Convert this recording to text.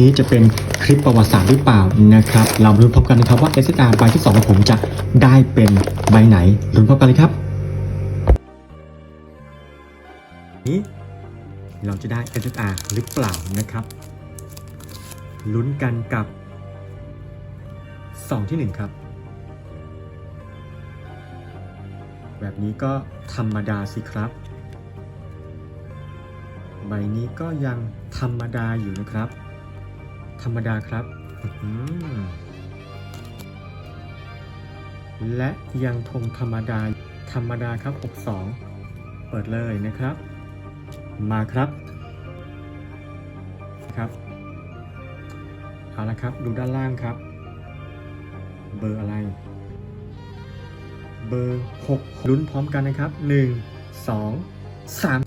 นี้จะเป็นคลิปประวัติศาสตร์หรือเปล่านะครับ เรามาลุ้นพร้อมกันนะครับว่า SSR ใบที่2ของผมจะได้เป็นใบไหนลุ้นพร้อมกันเลยครับนี้เราจะได้ SSR หรือเปล่านะครับลุ้นกันกับ 2 ที่ 1 ครับ แบบนี้ก็ธรรมดาสิครับ ใบนี้ก็ยังธรรมดาอยู่นะครับ ธรรมดาครับ และยังคงธรรมดา ธรรมดาครับ 62 เปิดเลยนะครับ มาครับ ครับ เอาละครับ ดูด้านล่างครับ เบอร์อะไร เบอร์ 6 ลุ้นพร้อมกันนะครับ 1 2 3